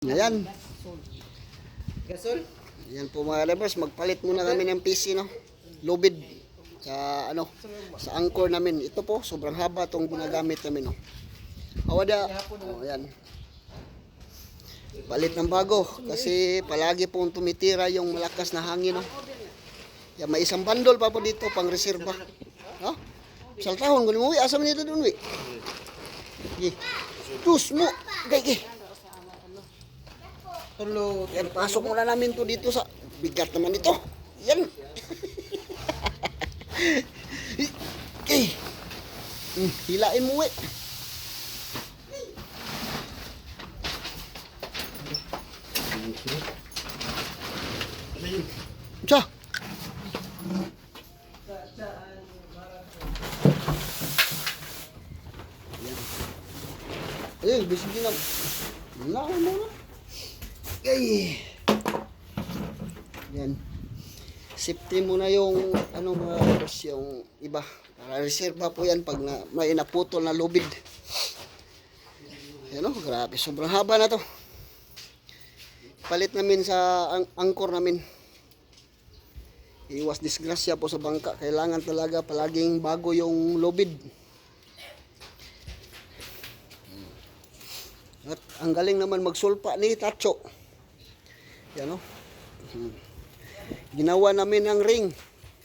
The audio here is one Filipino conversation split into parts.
Ayan. Gasol? Ayan po mga drivers, magpalit muna kami ng PC, no? Lubid sa ano, sa anchor namin. Ito po, sobrang haba tong ginagamit namin, no? Awada. Oh, ayan. Palit ng bago kasi palagi pong tumitira yung malakas na hangin, no? Yan, may isang bandol pa po dito pang reserba. No? Saltahon, gulo mo, asa man nito doon, wi? Gi. Tus mo. Gay, gay. Tulo. Yan, pasok muna namin to dito sa bigat naman ito. Yan. Hmm, hilain mo eh. Siya. Ayun, bisig din. Wala, wala, wala. Okay. Yan. Safety muna yung ano mga boss, yung iba. Para reserva po yan pag na, may naputol na lubid. Yan o, grabe. Sobrang haba na to. Palit namin sa ang angkor namin. Iwas disgrasya po sa bangka. Kailangan talaga palaging bago yung lubid. At ang galing naman magsulpa ni Tacho. Yan o. Hmm. Ginawa namin ang ring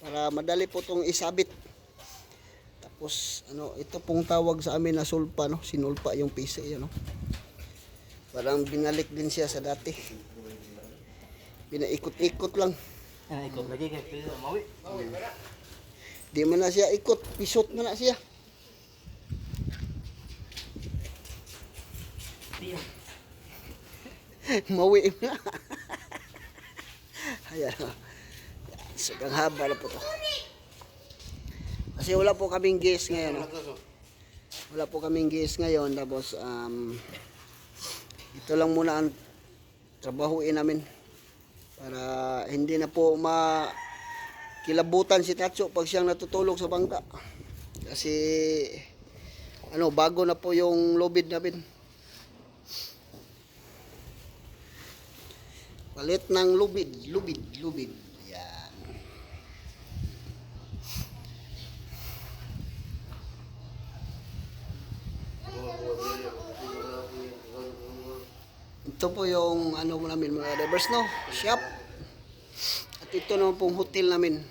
para madali po itong isabit. Tapos ano, ito pong tawag sa amin na sulpa no, sinulpa yung PC yan no. Parang binalik din siya sa dati. Pinaikot-ikot lang. Ah, ikot lagi kay Pili Mawi. Di man na siya ikot, pisot man na siya. Mawi na. Ayan. Sobrang haba na po to. Kasi wala po kaming guest ngayon. no? Wala po kaming guest ngayon. Tapos, um, ito lang muna ang trabahuin namin. Para hindi na po ma kilabutan si Tatso pag siyang natutulog sa bangka. Kasi, ano, bago na po yung lobid namin. Palit ng lubid, lubid, lubid. Ayan. Ito po yung ano mo namin mga divers no, shop. At ito naman pong hotel namin.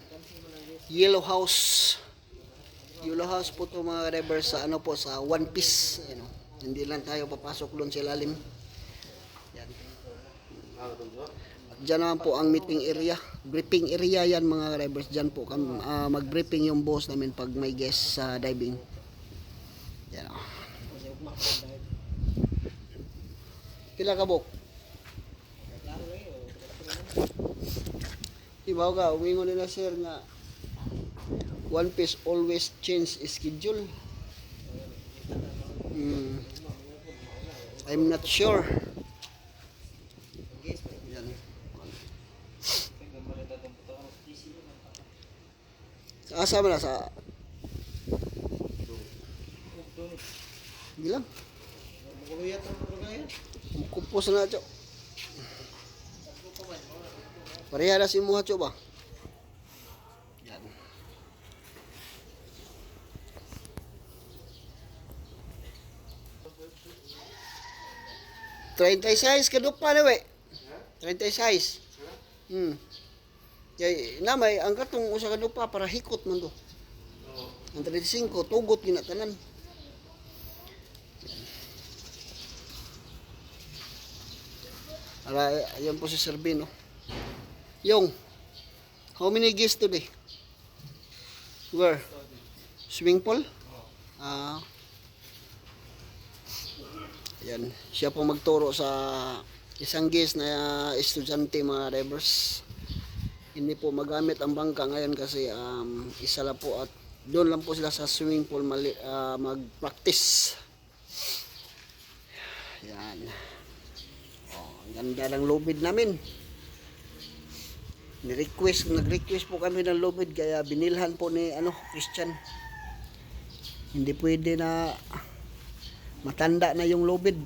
Yellow House. Yellow House po to mga divers sa ano po sa One Piece. Ayan, o. Hindi lang tayo papasok doon sa ilalim. Yan. At dyan naman po ang meeting area. Briefing area yan mga drivers. Dyan po kam, ah, mag-briefing yung boss namin pag may guest sa diving. Yan o. Pila ka bok? Ibaw ka, umingon nila sir nga One Piece always change schedule. Hmm. I'm not sure. Yan. Sa asa mo na sa Bilang. Kuluyat ang kuluyat. Kupos na cok. Pareha na si Muha cok ba? Yan. Treinta y seis ka dupa na we. Treinta y seis. Hmm. Kaya na may ang katong usa ka dupa para hikot man do. Ang 35 tugot ginatanan. Ara, ayan po si Servino. Yung, how many guests today? Where? Swimming pool? Ah. ayan, siya po magturo sa isang guest na estudyante mga divers. Hindi po magamit ang bangka ngayon kasi um, isa lang po at doon lang po sila sa swimming pool mali, ah, mag-practice. Yan. Oh, ganda ng lubid namin. Ni-request, nag-request po kami ng lubid kaya binilhan po ni ano, Christian. Hindi pwede na matanda na yung lubid.